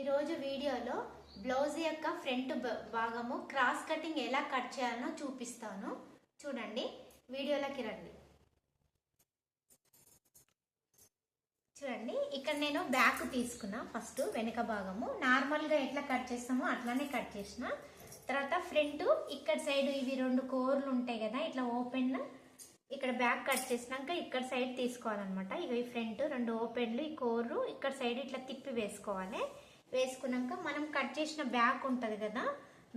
ఈరోజు వీడియోలో బ్లౌజ్ యొక్క ఫ్రంట్ భాగము క్రాస్ కటింగ్ ఎలా కట్ చేయాలో చూపిస్తాను. చూడండి వీడియోలోకి రండి. చూడండి ఇక్కడ నేను బ్యాక్ తీసుకున్నా ఫస్ట్ వెనక భాగము. నార్మల్గా ఎట్లా కట్ చేస్తామో అట్లానే కట్ చేసిన. తర్వాత ఫ్రంట్ ఇక్కడ సైడ్ ఇవి రెండు కోర్లు ఉంటాయి కదా ఇట్లా ఓపెన్. ఇక్కడ బ్యాక్ కట్ చేసినాక ఇక్కడ సైడ్ తీసుకోవాలన్నమాట. ఇవి ఈ ఫ్రంట్ రెండు ఓపెన్లు ఈ కోర్లు ఇక్కడ సైడ్ ఇట్లా తిప్పి వేసుకోవాలి. వేసుకున్నాక మనం కట్ చేసిన బ్యాక్ ఉంటుంది కదా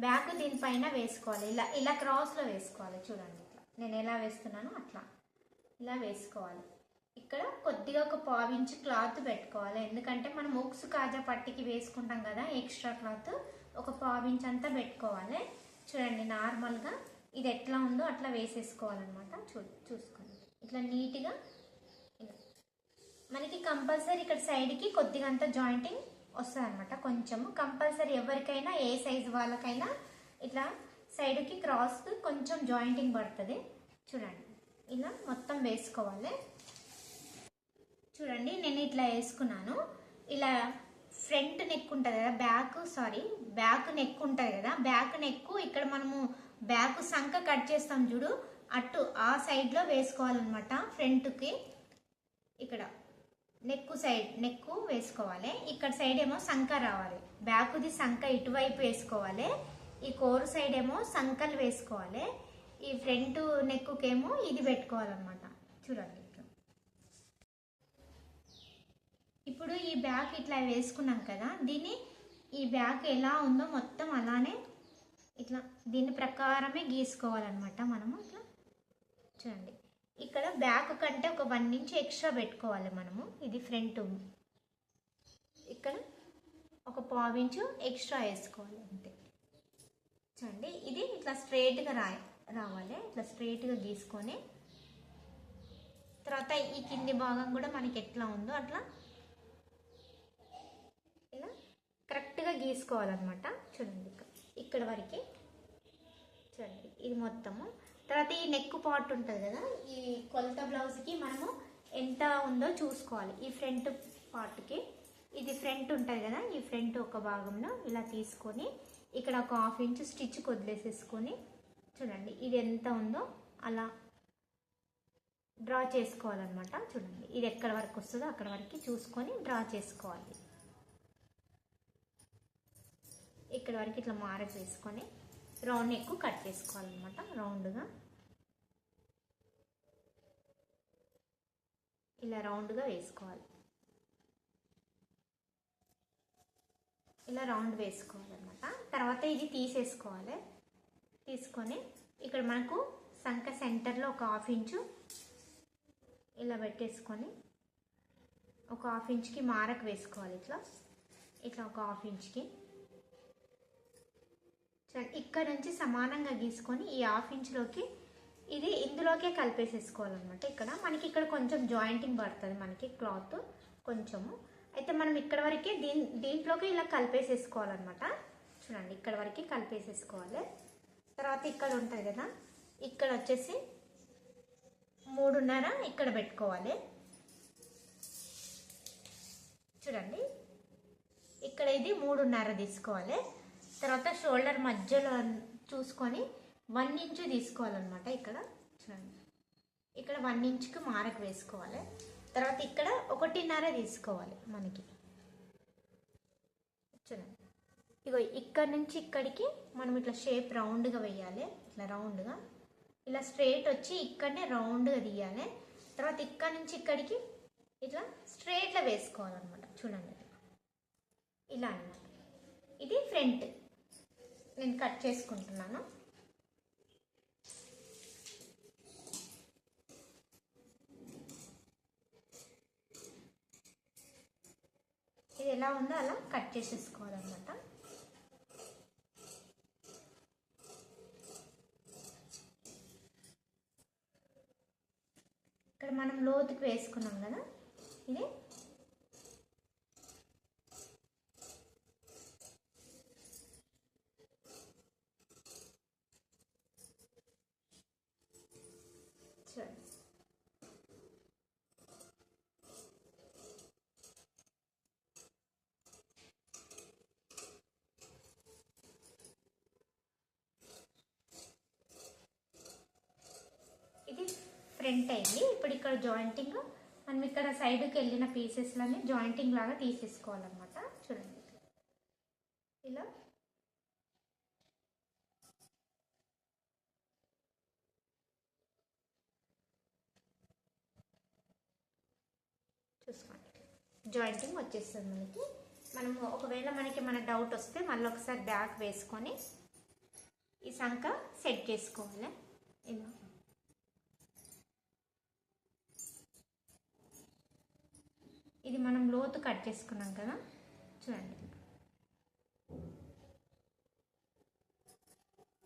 బ్యాక్ దీనిపైన వేసుకోవాలి. ఇలా ఇలా క్రాస్లో వేసుకోవాలి. చూడండి ఇట్లా. నేను ఎలా వేస్తున్నానో అట్లా. ఇలా వేసుకోవాలి. ఇక్కడ కొద్దిగా ఒక పావించి క్లాత్ పెట్టుకోవాలి. ఎందుకంటే మనం ఉక్స్ కాజా పట్టికి వేసుకుంటాం కదా ఎక్స్ట్రా క్లాత్ ఒక పావించి అంతా పెట్టుకోవాలి. చూడండి నార్మల్గా ఇది ఎట్లా ఉందో అట్లా వేసేసుకోవాలన్నమాట. చూ చూసుకోండి. ఇట్లా నీట్గా ఇలా. మనకి కంపల్సరీ ఇక్కడ సైడ్కి కొద్దిగా అంత జాయింటింగ్ వస్తుంది అనమాట కొంచెము కంపల్సరీ ఎవరికైనా ఏ సైజు వాళ్ళకైనా ఇట్లా సైడ్కి క్రాస్కి కొంచెం జాయింటింగ్ పడుతుంది. చూడండి. ఇలా మొత్తం వేసుకోవాలి. చూడండి నేను ఇట్లా వేసుకున్నాను. ఇలా ఫ్రంట్ నెక్ ఉంటుంది కదా బ్యాక్ సారీ బ్యాక్ నెక్ ఉంటుంది కదా బ్యాక్ నెక్ ఇక్కడ మనము బ్యాక్ సంక కట్ చేస్తాం చూడు అటు ఆ సైడ్లో వేసుకోవాలన్నమాట ఫ్రంట్కి. ఇక్కడ. నెక్ సైడ్ నెక్ వేసుకోవాలి. ఇక్కడ సైడ్ ఏమో సంక రావాలి. బ్యాక్ది సంక ఇటువైపు వేసుకోవాలి. ఈ కోరు సైడ్ ఏమో సంకలు వేసుకోవాలి. ఈ ఫ్రంట్ నెక్కుకేమో ఇది పెట్టుకోవాలన్నమాట. చూడండి ఇట్లా ఇప్పుడు ఈ బ్యాక్ ఇట్లా వేసుకున్నాం కదా దీన్ని ఈ బ్యాక్ ఎలా ఉందో మొత్తం అలానే ఇట్లా దీని ప్రకారమే గీసుకోవాలన్నమాట మనము ఇట్లా. చూడండి. ఇక్కడ బ్యాక్ కంటే ఒక వన్ ఇంచ్ ఎక్స్ట్రా పెట్టుకోవాలి మనము. ఇది ఫ్రంట్ ఇక్కడ ఒక పావించు ఎక్స్ట్రా వేసుకోవాలి అంతే. చూడండి ఇది ఇట్లా స్ట్రైట్గా రా రావాలి. ఇట్లా స్ట్రైట్గా గీసుకొని తర్వాత ఈ కింది భాగం కూడా మనకి ఎట్లా ఉందో అట్లా ఇలా కరెక్ట్గా గీసుకోవాలన్నమాట. చూడండి ఇక్కడ ఇక్కడ వరకు చూడండి ఇది మొత్తము. తర్వాత ఈ నెక్ పార్ట్ ఉంటుంది కదా ఈ కొలత బ్లౌజ్కి మనము ఎంత ఉందో చూసుకోవాలి. ఈ ఫ్రంట్ పార్ట్కి ఇది ఫ్రంట్ ఉంటుంది కదా ఈ ఫ్రంట్ ఒక భాగంలో ఇలా తీసుకొని ఇక్కడ ఒక హాఫ్ ఇంచ్ స్టిచ్ వదిలేసేసుకొని చూడండి ఇది ఎంత ఉందో అలా డ్రా చేసుకోవాలన్నమాట. చూడండి ఇది ఎక్కడ వరకు వస్తుందో అక్కడ వరకు చూసుకొని డ్రా చేసుకోవాలి. ఇక్కడ వరకు ఇట్లా మార్క్ వేసుకొని రౌండ్ ఎక్కువ కట్ చేసుకోవాలన్నమాట రౌండ్గా. ఇలా రౌండ్గా వేసుకోవాలి. ఇలా రౌండ్ వేసుకోవాలన్నమాట. తర్వాత ఇది తీసేసుకోవాలి. తీసుకొని ఇక్కడ మనకు సంఖ సెంటర్లో ఒక హాఫ్ ఇంచు ఇలా పెట్టేసుకొని ఒక హాఫ్ ఇంచ్కి మారక్ వేసుకోవాలి ఇట్లా. ఇట్లా ఒక హాఫ్ ఇంచ్కి. ఇక్కడ నుంచి సమానంగా గీసుకొని ఈ హాఫ్ ఇంచ్లోకి ఇది ఇందులోకే కలిపేసేసుకోవాలన్నమాట ఇక్కడ. మనకి ఇక్కడ కొంచెం జాయింటింగ్ పడుతుంది మనకి క్లాత్ కొంచెము. అయితే మనం ఇక్కడ వరకే దీని దీంట్లోకి ఇలా కలిపేసేసుకోవాలన్నమాట. చూడండి ఇక్కడ వరకు కలిపేసేసుకోవాలి. తర్వాత ఇక్కడ ఉంటుంది కదా ఇక్కడ వచ్చేసి మూడున్నర ఇక్కడ పెట్టుకోవాలి. చూడండి ఇక్కడ ఇది మూడున్నర తీసుకోవాలి. తర్వాత షోల్డర్ మధ్యలో చూసుకొని వన్ ఇంచు తీసుకోవాలన్నమాట ఇక్కడ. చూడండి. ఇక్కడ వన్ ఇంచుకి మారకు వేసుకోవాలి. తర్వాత ఇక్కడ ఒకటిన్నర తీసుకోవాలి మనకి. చూడండి. ఇగో ఇక్కడ నుంచి ఇక్కడికి మనం ఇట్లా షేప్ రౌండ్గా వేయాలి. ఇట్లా రౌండ్గా ఇలా స్ట్రైట్ వచ్చి ఇక్కడనే రౌండ్గా తీయాలి. తర్వాత ఇక్కడ నుంచి ఇక్కడికి ఇట్లా స్ట్రైట్లో వేసుకోవాలన్నమాట. చూడండి. ఇలా అన్నమాట. ఇది ఫ్రంట్ నేను కట్ చేసుకుంటున్నాను. ఇది ఎలా ఉందో అలా కట్ చేసేసుకోవాలన్నమాట. ఇక్కడ మనం లోతుకు వేసుకున్నాం కదా. ఇది చూడండి ప్రింట్ అయింది. ఇప్పుడు ఇక్కడ జాయింటింగ్ మనం ఇక్కడ సైడ్కి వెళ్ళిన పీసెస్లన్నీ జాయింటింగ్ లాగా తీసేసుకోవాలన్నమాట. చూడండి. ఇలా. చూసుకోండి. జాయింటింగ్ వచ్చేస్తుంది మనకి. మనము ఒకవేళ మనకి మన డౌట్ వస్తే మళ్ళీ ఒకసారి బ్యాక్ వేసుకొని ఈ సంఖ సెట్ చేసుకోవాలి. ఇలా. ఇది మనం లోతు కట్ చేసుకున్నాం కదా? చూడండి.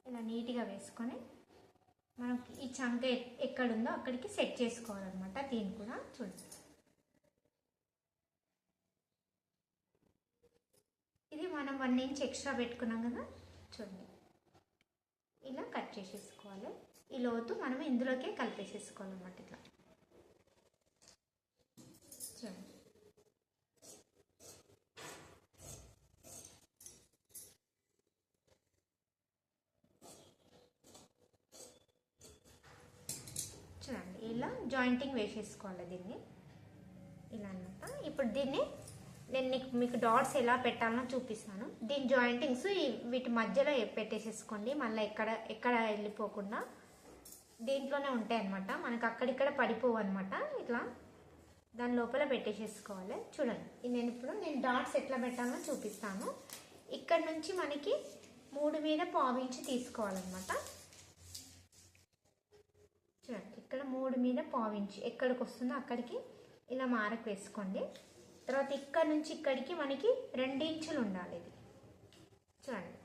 ఇలా నీట్గా వేసుకొని మనకి ఈ చంక ఎక్కడుందో అక్కడికి సెట్ చేసుకోవాలన్నమాట దీన్ని కూడా చూడండి. ఇది మనం వన్ ఇంచ్ ఎక్స్ట్రా పెట్టుకున్నాం కదా? చూడండి. ఇలా కట్ చేసేసుకోవాలి. ఈ లోతు మనం ఇందులోకే కలిపేసేసుకోవాలన్నమాట ఇట్లా చూడండి చూడండి ఇలా జాయింటింగ్ వేసేసుకోవాలి దీన్ని. ఇలా అన్నమాట. ఇప్పుడు దీన్ని నేను నీకు మీకు డాట్స్ ఎలా పెట్టాలో చూపిస్తాను. దీని జాయింటింగ్స్ వీటి మధ్యలో పెట్టేసేసుకోండి. మళ్ళీ ఎక్కడ ఎక్కడ వెళ్ళిపోకుండా దీంట్లోనే ఉంటాయి అనమాట మనకు అక్కడిక్కడ పడిపోవు అనమాట ఇట్లా దాని లోపల పెట్టేసేసుకోవాలి. చూడండి. నేను ఇప్పుడు నేను డాట్స్ ఎట్లా పెట్టాలో చూపిస్తాను. ఇక్కడ నుంచి మనకి మూడు మీద పావించి తీసుకోవాలన్నమాట. చూడండి. ఇక్కడ మూడు మీద పావించి ఎక్కడికి వస్తుందో అక్కడికి ఇలా మారకు వేసుకోండి. తర్వాత ఇక్కడ నుంచి ఇక్కడికి మనకి రెండు ఇంచులు ఉండాలి ఇది. చూడండి.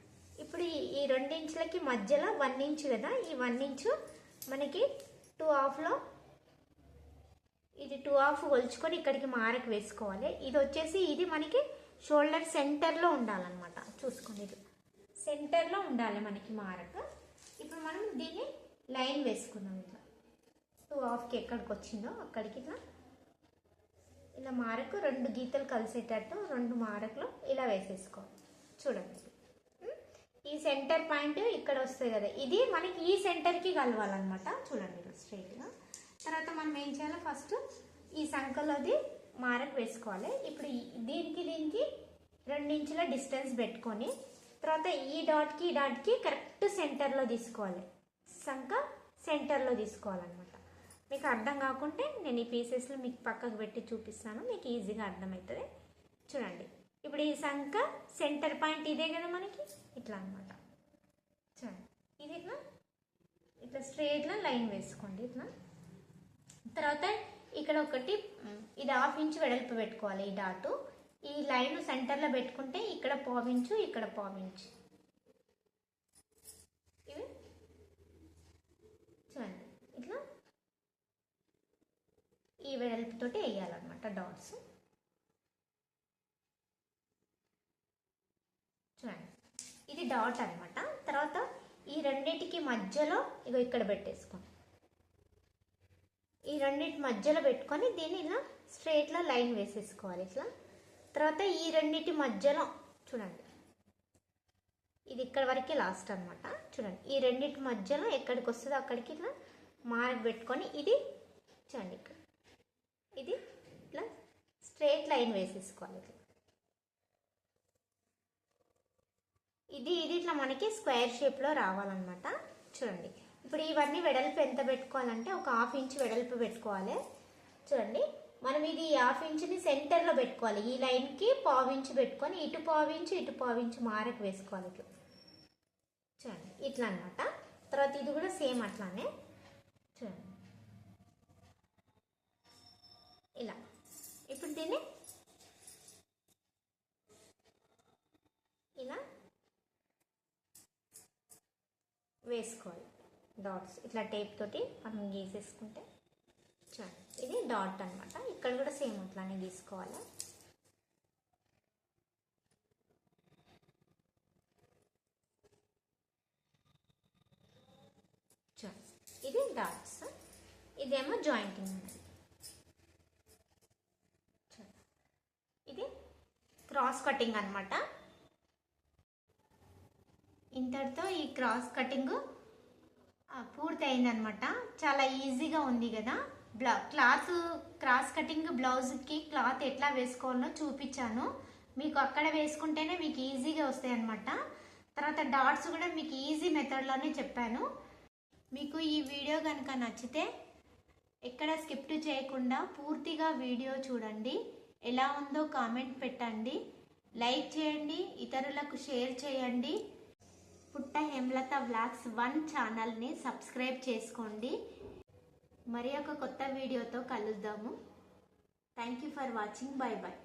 ఇప్పుడు ఈ రెండించులకి ఇంచులకి మధ్యలో వన్ ఇంచు కదా? ఈ వన్ ఇంచు మనకి టూ హాఫ్లో ఇది టూ హాఫ్ కొలుచుకొని ఇక్కడికి మారకు వేసుకోవాలి. ఇది వచ్చేసి ఇది మనకి షోల్డర్ సెంటర్లో ఉండాలన్నమాట. చూసుకోండి ఇది. సెంటర్లో ఉండాలి మనకి మారక. ఇప్పుడు మనం దీన్ని లైన్ వేసుకుందాం ఇట్లా. హాఫ్కి ఎక్కడికి వచ్చిందో అక్కడికి ఇలా ఇలా మారకు రెండు గీతలు కలిసేటట్టు రెండు మారకులు ఇలా వేసేసుకోవాలి చూడండి. ఈ సెంటర్ పాయింట్ ఇక్కడ వస్తుంది కదా. ఇది మనకి ఈ సెంటర్కి కలవాలన్నమాట. చూడండి ఇలా స్ట్రైట్గా. తర్వాత మనం ఏం చేయాలి? ఫస్ట్ ఈ సంఖలోది మారకు వేసుకోవాలి. ఇప్పుడు దీనికి దీనికి రెండించుల డిస్టెన్స్ పెట్టుకొని తర్వాత ఈ డాట్కి ఈ డాట్కి కరెక్ట్ సెంటర్లో తీసుకోవాలి. సంఖ సెంటర్లో తీసుకోవాలన్నమాట. మీకు అర్థం కాకుంటే నేను ఈ పీసెస్లో మీకు పక్కకు పెట్టి చూపిస్తాను. మీకు ఈజీగా అర్థమవుతుంది. చూడండి. ఇప్పుడు ఈ సంఖ సెంటర్ పాయింట్ ఇదే కదా మనకి? ఇట్లా అనమాట చూడండి. ఇది ఇట్లా? ఇట్లా స్ట్రేట్గా లైన్ వేసుకోండి. ఇట్లా? తర్వాత ఇక్కడ ఒకటి ఇది హాఫ్ ఇంచ్ వెడల్పు పెట్టుకోవాలి ఈ డాటు. ఈ లైన్ సెంటర్లో పెట్టుకుంటే ఇక్కడ పావించు ఇక్కడ పావించు ఇవి చూడండి ఇట్లా ఈ వెడల్పుతోటి వేయాలన్నమాట డాట్స్. చూడండి. ఇది డాట్ అన్నమాట. తర్వాత ఈ రెండింటికి మధ్యలో ఇగో ఇక్కడ పెట్టేసుకోండి. ఈ రెండింటి మధ్యలో పెట్టుకొని దీన్ని ఇలా స్ట్రైట్లో లైన్ వేసేసుకోవాలి ఇట్లా. తర్వాత ఈ రెండింటి మధ్యలో చూడండి. ఇది ఇక్కడ వరకే లాస్ట్ అనమాట చూడండి. ఈ రెండింటి మధ్యలో ఎక్కడికి వస్తుందో అక్కడికి ఇట్లా మార్క్ పెట్టుకొని ఇది చూడండి ఇక్కడ. ఇది ఇట్లా స్ట్రైట్ లైన్ వేసేసుకోవాలి ఇది. ఇది ఇట్లా మనకి స్క్వేర్ షేప్లో రావాలన్నమాట. చూడండి. ఇప్పుడు ఇవన్నీ వెడల్పు ఎంత పెట్టుకోవాలంటే ఒక హాఫ్ ఇంచ్ వెడల్పు పెట్టుకోవాలి. చూడండి. మనం ఇది ఈ హాఫ్ ఇంచ్ని సెంటర్లో పెట్టుకోవాలి. ఈ లైన్కి పావు పెట్టుకొని ఇటు పావు ఇటు పావు మారకు వేసుకోవాలి చూడండి. ఇట్లా అనమాట తర్వాత ఇది కూడా సేమ్ అట్లానే. చూడండి ఇలా ఇప్పుడు దీన్ని ఇలా వేసుకోవాలి. డాట్స్ ఇట్లా టేప్ తోటి మనం గీసేసుకుంటే చాలు. ఇది డాట్ అనమాట ఇక్కడ కూడా సేమ్ అట్లానే గీసుకోవాలి? చూడండి ఇది డాట్స్ ఇదేమో జాయింటింగ్ అనేది ఇది క్రాస్ కటింగ్ అనమాట ఇంతటితో ఈ క్రాస్ కటింగ్ పూర్తయిందనమాట. చాలా ఈజీగా ఉంది కదా. బ్లా క్లాత్ క్రాస్ కటింగ్ బ్లౌజ్కి క్లాత్ ఎట్లా వేసుకోవాలో చూపించాను. మీకు అక్కడ వేసుకుంటేనే మీకు ఈజీగా వస్తాయి అనమాట తర్వాత డాట్స్ కూడా మీకు ఈజీ మెథడ్లోనే చెప్పాను. మీకు ఈ వీడియో కనుక నచ్చితే ఎక్కడ స్కిప్ చేయకుండా పూర్తిగా వీడియో చూడండి. ఎలా ఉందో కామెంట్ పెట్టండి. లైక్ చేయండి ఇతరులకు షేర్ చేయండి. పుట్ట హేమలత వ్లాగ్స్ వన్ ఛానల్ని సబ్స్క్రైబ్ చేసుకోండి. మరి ఒక కొత్త వీడియోతో కలుద్దాము. Thank you for watching bye bye